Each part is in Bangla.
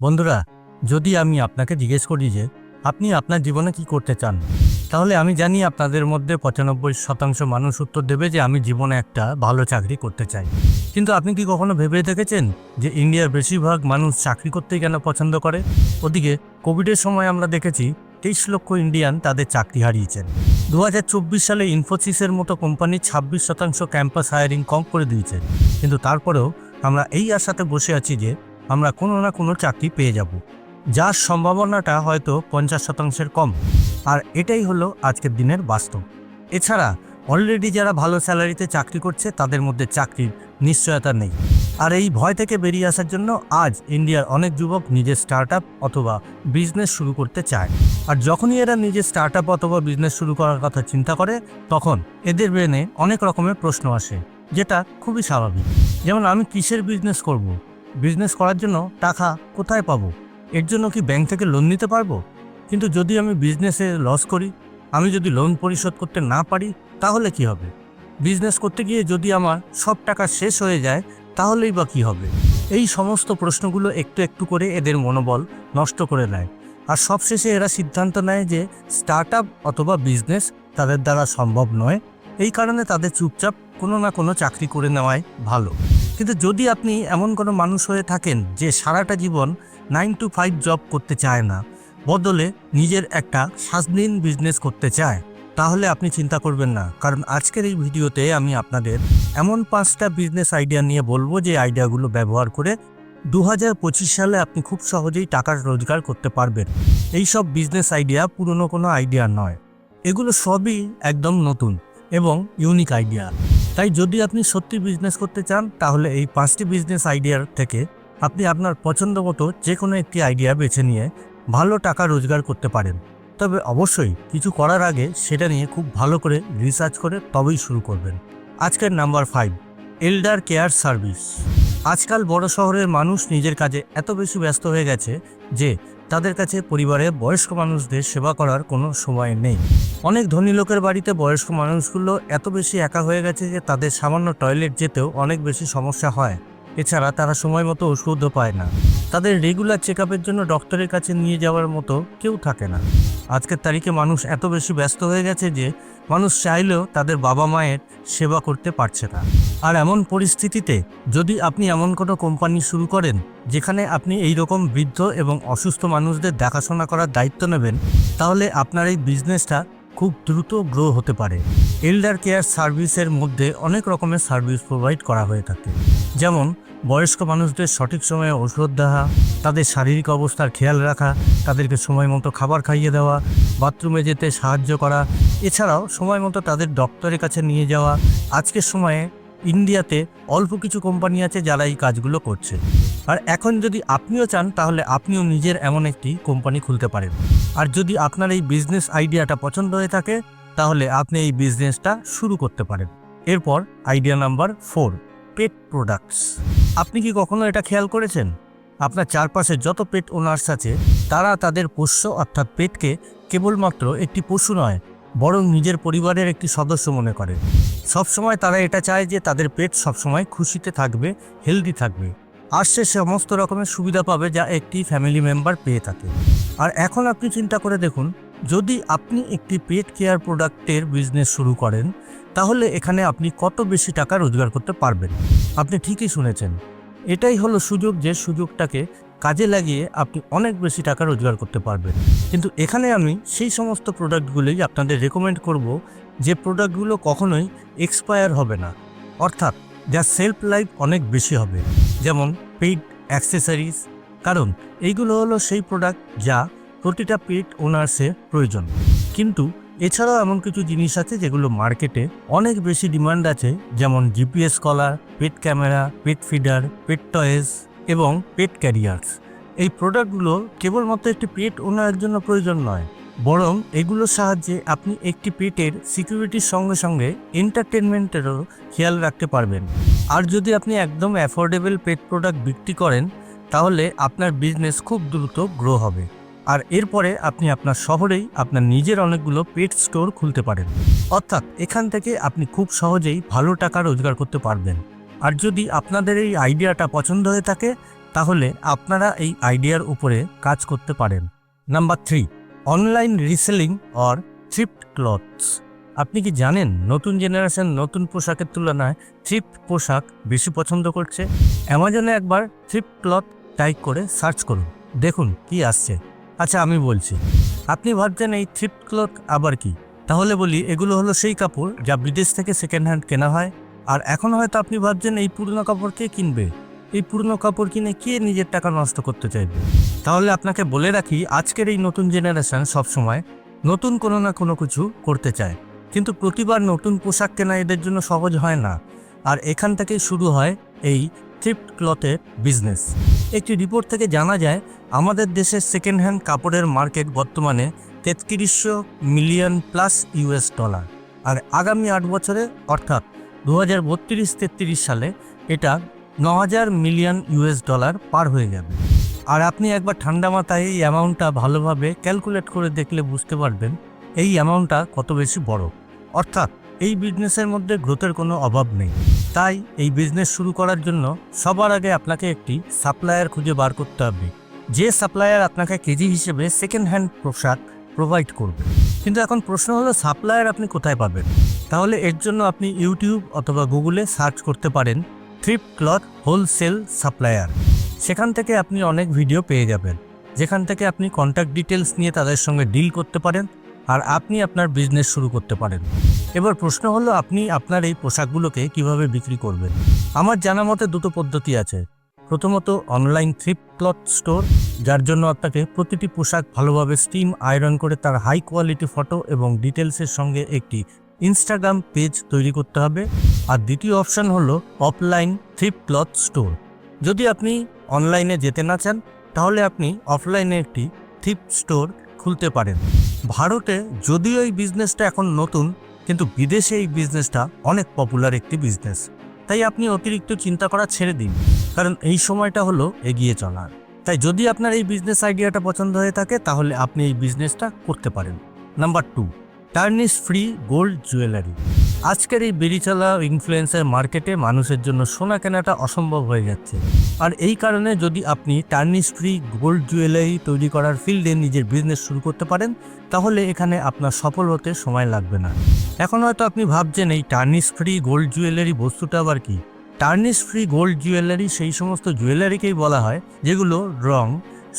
বন্ধুরা, যদি আমি আপনাকে জিজ্ঞেস করি যে, আপনি আপনার জীবনে কি করতে চান? তাহলে আমি জানি আপনাদের মধ্যে পঁচানব্বই শতাংশ মানুষ উত্তর দেবে যে, আমি জীবনে একটা ভালো চাকরি করতে চাই। কিন্তু আপনি কি কখনো ভেবে দেখেছেন যে, ইন্ডিয়ার বেশিরভাগ মানুষ চাকরি করতেই কেন পছন্দ করে? ওদিকে, কোভিডের সময় আমরা দেখেছি, তেইশ লক্ষ ইন্ডিয়ান তাদের চাকরি হারিয়েছেন। দু হাজার চব্বিশ সালে ইনফোসিসের মতো কোম্পানি ছাব্বিশ শতাংশ ক্যাম্পাস হায়ারিং কম করে দিয়েছে। কিন্তু তারপরেও আমরা এই আশাতে বসে আছি যে আমরা কোনো না কোনো চাকরি পেয়ে যাব, যার সম্ভাবনাটা হয়তো পঞ্চাশ শতাংশের কম। আর এটাই হলো আজকের দিনের বাস্তব। এছাড়া অলরেডি যারা ভালো স্যালারিতে চাকরি করছে, তাদের মধ্যে চাকরির নিশ্চয়তা নেই। আর এই ভয় থেকে বেরিয়ে আসার জন্য আজ ইন্ডিয়ার অনেক যুবক নিজের স্টার্ট অথবা বিজনেস শুরু করতে চায়। আর যখনই এরা নিজের স্টার্ট অথবা বিজনেস শুরু করার কথা চিন্তা করে, তখন এদের ব্রেনে অনেক রকমের প্রশ্ন আসে, যেটা খুবই স্বাভাবিক। যেমন, আমি কিসের বিজনেস করব। বিজনেস করার জন্য টাকা কোথায় পাবো? এর জন্য কি ব্যাংক থেকে লোন নিতে পারব? কিন্তু যদি আমি বিজনেসে লস করি, আমি যদি লোন পরিশোধ করতে না পারি, তাহলে কি হবে? বিজনেস করতে গিয়ে যদি আমার সব টাকা শেষ হয়ে যায়, তাহলেই বা কী হবে? এই সমস্ত প্রশ্নগুলো একটু একটু করে এদের মনোবল নষ্ট করে নেয় আর সবশেষে এরা সিদ্ধান্ত নেয় যে স্টার্ট অথবা বিজনেস তাদের দ্বারা সম্ভব নয়। এই কারণে তাদের চুপচাপ কোনো না কোনো চাকরি করে নেওয়াই ভালো। কিন্তু যদি আপনি এমন কোনো মানুষ হয়ে থাকেন যে সারাটা জীবন নাইন টু ফাইভ জব করতে চায় না, বদলে নিজের একটা স্বাধীন বিজনেস করতে চায়, তাহলে আপনি চিন্তা করবেন না। কারণ আজকের এই ভিডিওতে আমি আপনাদের এমন পাঁচটা বিজনেস আইডিয়া নিয়ে বলব যে আইডিয়াগুলো ব্যবহার করে দু হাজার পঁচিশ সালে আপনি খুব সহজেই টাকার রোজগার করতে পারবেন। এই সব বিজনেস আইডিয়া পুরনো কোনো আইডিয়া নয়। এগুলো সবই একদম নতুন এবং ইউনিক আইডিয়া তাই যদি আপনি সত্যি বিজনেস করতে চান, তাহলে এই পাঁচটি বিজনেস আইডিয়ার থেকে আপনি আপনার পছন্দ মতো যে কোনো একটি আইডিয়া বেছে নিয়ে ভালো টাকা রোজগার করতে পারেন। তবে অবশ্যই কিছু করার আগে সেটা নিয়ে খুব ভালো করে রিসার্চ করে তবেই শুরু করবেন। আজকের number five elder care service আজকাল বড় শহরের মানুষ নিজের কাজে এত বেশি ব্যস্ত হয়ে গেছে যে তাদের কাছে পরিবারে বয়স্ক মানুষদের সেবা করার কোনো সময় নেই। অনেক ধনী লোকের বাড়িতে বয়স্ক মানুষগুলো এত বেশি একা হয়ে গেছে যে তাদের সামান্য টয়লেট যেতেও অনেক বেশি সমস্যা হয়। এছাড়া তারা সময় মতো ওষুধও পায় না। তাদের রেগুলার চেক জন্য ডক্টরের কাছে নিয়ে যাওয়ার মতো কেউ থাকে না। আজকের তারিখে মানুষ এত বেশি ব্যস্ত হয়ে গেছে যে মানুষ চাইলেও তাদের বাবা মায়ের সেবা করতে পারছে না। আর এমন পরিস্থিতিতে যদি আপনি এমন কোনো কোম্পানি শুরু করেন, যেখানে আপনি এই রকম বৃদ্ধ এবং অসুস্থ মানুষদের দেখাশোনা করার দায়িত্ব নেবেন, তাহলে আপনার এই বিজনেসটা খুব দ্রুত গ্রো হতে পারে। এল্ডার কেয়ার সার্ভিসের মধ্যে অনেক রকমের সার্ভিস প্রোভাইড করা হয়ে থাকে। যেমন, বয়স্ক মানুষদের সঠিক সময়ে ওষুধ দেওয়া, তাদের শারীরিক অবস্থার খেয়াল রাখা, তাদেরকে সময় মতো খাবার খাইয়ে দেওয়া, বাথরুমে যেতে সাহায্য করা। এছাড়াও, সময় মতো তাদের ডক্টরের কাছে নিয়ে যাওয়া। আজকের সময়ে ইন্ডিয়াতে অল্প কিছু কোম্পানি আছে যারা এই কাজগুলো করছে। আর এখন যদি আপনিও চান, তাহলে আপনিও নিজের এমন একটি কোম্পানি খুলতে পারেন। আর যদি আপনার এই বিজনেস আইডিয়াটা পছন্দ হয়ে থাকে, তাহলে আপনি এই বিজনেসটা শুরু করতে পারেন। এরপর idea number four pet products আপনি কি কখনো এটা খেয়াল করেছেন? আপনার চারপাশে যত পেট ওনার্স আছে, তারা তাদের পোষ্য অর্থাৎ পেটকে কেবলমাত্র একটি পশু নয়, বরং নিজের পরিবারের একটি সদস্য মনে করে। সবসময় তারা এটা চায় যে তাদের পেট সবসময় খুশিতে থাকবে হেলদি থাকবে। আর সে সমস্ত রকমের সুবিধা পাবে যা একটি ফ্যামিলি মেম্বার পেয়ে থাকে। আর এখন আপনি চিন্তা করে দেখুন, যদি আপনি একটি পেট কেয়ার প্রোডাক্টের বিজনেস শুরু করেন, তাহলে এখানে আপনি কত বেশি টাকা রোজগার করতে পারবেন? আপনি ঠিকই শুনেছেন। এটাই হলো সুযোগ, যে সুযোগটাকে কাজে লাগিয়ে আপনি অনেক বেশি টাকা রোজগার করতে পারবেন। কিন্তু এখানে আমি সেই সমস্ত প্রোডাক্টগুলোই আপনাদের রেকমেন্ড করব, যে প্রোডাক্টগুলো কখনোই এক্সপায়ার হবে না। অর্থাৎ যার সেলফ লাইফ অনেক বেশি হবে, যেমন পেইড অ্যাক্সেসরিজ। কারণ এইগুলো হলো সেই প্রোডাক্ট যা প্রতিটা পেট ওনার্সের প্রয়োজন। কিন্তু এছাড়াও এমন কিছু জিনিস আছে যেগুলো মার্কেটে অনেক বেশি ডিমান্ড আছে, যেমন GPS collar, pet camera, pet feeder, pet toys এবং পেট ক্যারিয়ার্স। এই প্রোডাক্টগুলো কেবলমাত্র একটি পেট ওনারের জন্য প্রয়োজন নয় বরং এগুলোর সাহায্যে আপনি একটি পেটের সিকিউরিটির সঙ্গে সঙ্গে এন্টারটেনমেন্টেরও খেয়াল রাখতে পারবেন। আর যদি আপনি একদম অ্যাফোর্ডেবল পেট প্রোডাক্ট বিক্রি করেন, তাহলে আপনার বিজনেস খুব দ্রুত গ্রো হবে। আর এরপরে আপনি আপনার শহরেই আপনার নিজের অনেকগুলো পেট স্টোর খুলতে পারেন। অর্থাৎ এখান থেকে আপনি খুব সহজেই ভালো টাকা রোজগার করতে পারবেন। আর যদি আপনাদের এই আইডিয়াটা পছন্দ হয়ে থাকে, তাহলে আপনারা এই আইডিয়ার উপরে কাজ করতে পারেন। Number three online reselling or thrift clothes. আপনি কি জানেন নতুন জেনারেশন নতুন পোশাকের তুলনায় থ্রিফট পোশাক বেশি পছন্দ করছে? অ্যামাজনে একবার থ্রিফট ক্লথ টাইপ করে সার্চ করুন। দেখুন কি আসছে। আচ্ছা আমি বলছি, আপনি ভাবছেন এই থ্রিফট ক্লথ আবার কি? তাহলে বলি, এগুলো হলো সেই কাপড় যা বিদেশ থেকে সেকেন্ড হ্যান্ড কেনা হয়। আর এখন হয়তো আপনি ভাবছেন এই পুরনো কাপড় কে কিনবে? এই পুরনো কাপড় কিনে কে নিজের টাকা নষ্ট করতে চাইবে? তাহলে আপনাকে বলে রাখি, আজকের এই নতুন জেনারেশন সবসময় নতুন কোনো না কোনো কিছু করতে চায়। কিন্তু প্রতিবার নতুন পোশাক কেনা এদের জন্য সহজ হয় না। আর এখান থেকেই শুরু হয় এই থ্রিফট ক্লথের বিজনেস একটি রিপোর্ট থেকে জানা যায়, আমাদের দেশের সেকেন্ড হ্যান্ড কাপড়ের মার্কেট বর্তমানে তেত্রিশশো মিলিয়ন প্লাস ইউএস ডলার আর আগামী আট বছরে, অর্থাৎ দু হাজার বত্রিশ তেত্রিশ সালে এটা ন হাজার মিলিয়ন ইউএস ডলার পার হয়ে যাবে। আর আপনি একবার ঠান্ডা মাথায় এই অ্যামাউন্টটা ভালোভাবে ক্যালকুলেট করে দেখলে বুঝতে পারবেন এই অ্যামাউন্টটা কত বেশি বড়। অর্থাৎ এই বিজনেসের মধ্যে গ্রোথের কোনো অভাব নেই। তাই এই বিজনেস শুরু করার জন্য সবার আগে আপনাকে একটি সাপ্লায়ার খুঁজে বার করতে হবে। যে সাপ্লায়ার আপনাকে কেজি হিসেবে সেকেন্ড হ্যান্ড পোশাক প্রোভাইড করবে। কিন্তু এখন প্রশ্ন হলো, সাপ্লায়ার আপনি কোথায় পাবেন? তাহলে এর জন্য আপনি ইউটিউব অথবা গুগলে সার্চ করতে পারেন। থ্রিপ ক্লথ হোলসেল সাপ্লায়ার সেখান থেকে আপনি অনেক ভিডিও পেয়ে যাবেন, যেখান থেকে আপনি কন্ট্যাক্ট ডিটেলস নিয়ে তাদের সঙ্গে ডিল করতে পারেন আর আপনি আপনার বিজনেস শুরু করতে পারেন। এবার প্রশ্ন হলো, আপনি আপনার এই পোশাকগুলোকে কীভাবে বিক্রি করবেন? আমার জানা মতে দুটো পদ্ধতি আছে। প্রথমত অনলাইন থ্রিপ ক্লথ স্টোর যার জন্য আপনাকে প্রতিটি পোশাক ভালোভাবে স্টিম আয়রন করে তার হাই কোয়ালিটি ফটো এবং ডিটেলসের সঙ্গে একটি ইনস্টাগ্রাম পেজ তৈরি করতে হবে। আর দ্বিতীয় অপশন হলো অফলাইন থ্রিপ ক্লথ স্টোর যদি আপনি অনলাইনে যেতে না চান, তাহলে আপনি অফলাইনে একটি থ্রিপ স্টোর খুলতে পারেন। ভারতে যদিও এই বিজনেসটা এখন নতুন, কিন্তু বিদেশে এই বিজনেসটা অনেক পপুলার একটি বিজনেস তাই আপনি অতিরিক্ত চিন্তা করা ছেড়ে দিন, কারণ এই সময়টা হলো এগিয়ে চলার। তাই যদি আপনার এই বিজনেস আইডিয়াটা পছন্দ হয়ে থাকে, তাহলে আপনি এই বিজনেসটা করতে পারেন। Number two tarnish free gold jewellery আজকের এই বেরি চলা ইনফ্লুয়েন্সার মার্কেটে মানুষের জন্য সোনা কেনাটা অসম্ভব হয়ে যাচ্ছে। আর এই কারণে যদি আপনি টার্নিস ফ্রি গোল্ড জুয়েলারি তৈরি করার ফিল্ডে নিজের বিজনেস শুরু করতে পারেন, তাহলে এখানে আপনার সফল হতে সময় লাগবে না। এখন হয়তো আপনি ভাবছেন, এই টার্নিস ফ্রি গোল্ড জুয়েলারি বস্তুটা আবার কি? টার্নিস ফ্রি গোল্ড জুয়েলারি সেই সমস্ত জুয়েলারিকেই বলা হয়, যেগুলো রং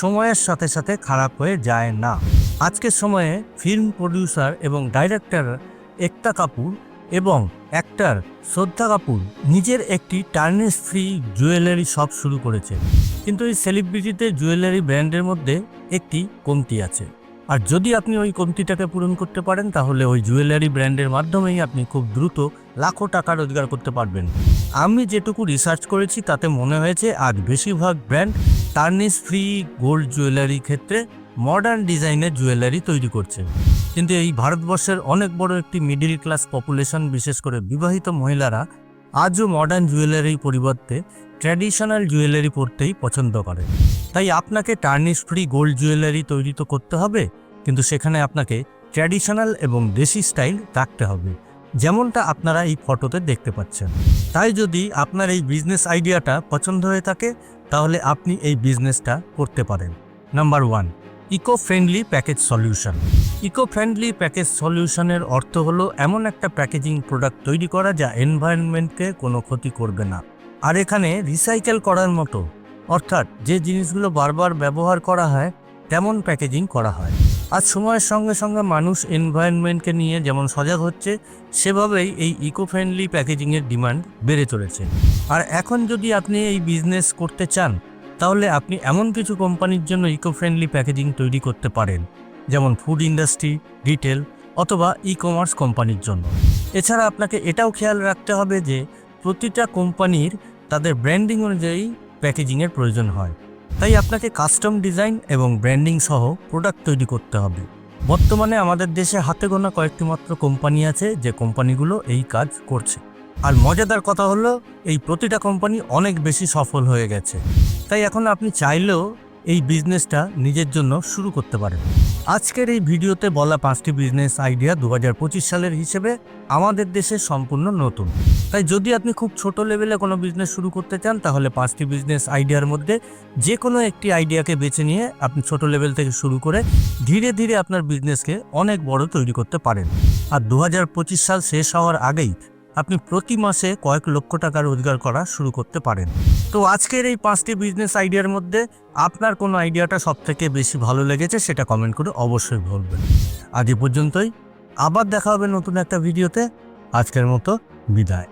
সময়ের সাথে সাথে খারাপ হয়ে যায় না। আজকের সময়ে ফিল্ম প্রডিউসার এবং ডাইরেক্টর একতা কাপুর এবং অ্যাক্টর শ্রদ্ধা কাপুর নিজের একটি টার্নিস ফ্রি জুয়েলারি শপ শুরু করেছে। কিন্তু এই সেলিব্রিটিতে জুয়েলারি ব্র্যান্ডের মধ্যে একটি কমতি আছে। আর যদি আপনি ওই কমতিটাকে পূরণ করতে পারেন, তাহলে ওই জুয়েলারি ব্র্যান্ডের মাধ্যমেই আপনি খুব দ্রুত লাখো টাকা রোজগার করতে পারবেন। আমি যেটুকু রিসার্চ করেছি, তাতে মনে হয়েছে আজ বেশিরভাগ brand tarnish free gold jewellery ক্ষেত্রে মডার্ন ডিজাইনের জুয়েলারি তৈরি করছে। কিন্তু এই ভারতবর্ষের অনেক বড় একটি মিডিল ক্লাস পপুলেশন বিশেষ করে বিবাহিত মহিলারা, আজও মডার্ন জুয়েলারির পরিবর্তে ট্র্যাডিশনাল জুয়েলারি পরতেই পছন্দ করে। তাই আপনাকে টার্নিশ ফ্রি গোল্ড জুয়েলারি তৈরি তো করতে হবে, কিন্তু সেখানে আপনাকে ট্র্যাডিশনাল এবং দেশি স্টাইল রাখতে হবে, যেমনটা আপনারা এই ফটোতে দেখতে পাচ্ছেন। তাই যদি আপনার এই বিজনেস আইডিয়াটা পছন্দ হয়ে থাকে, তাহলে আপনি এই বিজনেসটা করতে পারেন। Number one eco friendly package solution. Eco friendly package সলিউশনের অর্থ হলো এমন একটা প্যাকেজিং প্রোডাক্ট তৈরি করা যা এনভায়রনমেন্টকে কোনো ক্ষতি করবে না। আর এখানে রিসাইকেল করার মতো, অর্থাৎ যে জিনিসগুলো বারবার ব্যবহার করা হয়, তেমন প্যাকেজিং করা হয়। আজ সময়ের সঙ্গে সঙ্গে মানুষ এনভায়রনমেন্টকে নিয়ে যেমন সজাগ হচ্ছে, সেভাবেই এই ইকো ফ্রেন্ডলি প্যাকেজিংয়ের ডিমান্ড বেড়ে চলেছে। আর এখন যদি আপনি এই বিজনেস করতে চান তাহলে আপনি এমন কিছু কোম্পানির জন্য ইকো ফ্রেন্ডলি প্যাকেজিং তৈরি করতে পারেন, যেমন ফুড ইন্ডাস্ট্রি রিটেল অথবা ই কমার্স কোম্পানির জন্য। এছাড়া আপনাকে এটাও খেয়াল রাখতে হবে যে, প্রতিটা কোম্পানির তাদের ব্র্যান্ডিং অনুযায়ী প্যাকেজিংয়ের প্রয়োজন হয়। তাই আপনাকে কাস্টম ডিজাইন এবং ব্র্যান্ডিং সহ প্রোডাক্ট তৈরি করতে হবে। বর্তমানে আমাদের দেশে হাতে গোনা কয়েকটি মাত্র কোম্পানি আছে যে কোম্পানিগুলো এই কাজ করছে। আর মজাদার কথা হলো, এই প্রতিটা কোম্পানি অনেক বেশি সফল হয়ে গেছে। তাই এখন আপনি চাইলেও এই বিজনেসটা নিজের জন্য শুরু করতে পারেন। আজকের এই ভিডিওতে বলা পাঁচটি বিজনেস আইডিয়া দু হাজার পঁচিশ সালের হিসেবে আমাদের দেশে সম্পূর্ণ নতুন। তাই যদি আপনি খুব ছোট লেভেলে কোনো বিজনেস শুরু করতে চান, তাহলে পাঁচটি বিজনেস আইডিয়ার মধ্যে যে কোনো একটি আইডিয়াকে বেছে নিয়ে আপনি ছোট লেভেল থেকে শুরু করে ধীরে ধীরে আপনার বিজনেসকে অনেক বড় তৈরি করতে পারেন। আর দু হাজার পঁচিশ সাল শেষ হওয়ার আগেই আপনি প্রতি মাসে কয়েক লক্ষ টাকা রোজগার করা শুরু করতে পারেন। তো আজকের এই পাঁচটি বিজনেস আইডিয়ার মধ্যে আপনার কোনো আইডিয়াটা সব থেকে বেশি ভালো লেগেছে সেটা কমেন্ট করে অবশ্যই বলবেন। আজ এ পর্যন্তই। আবার দেখা হবে নতুন একটা ভিডিওতে আজকের মতো বিদায়।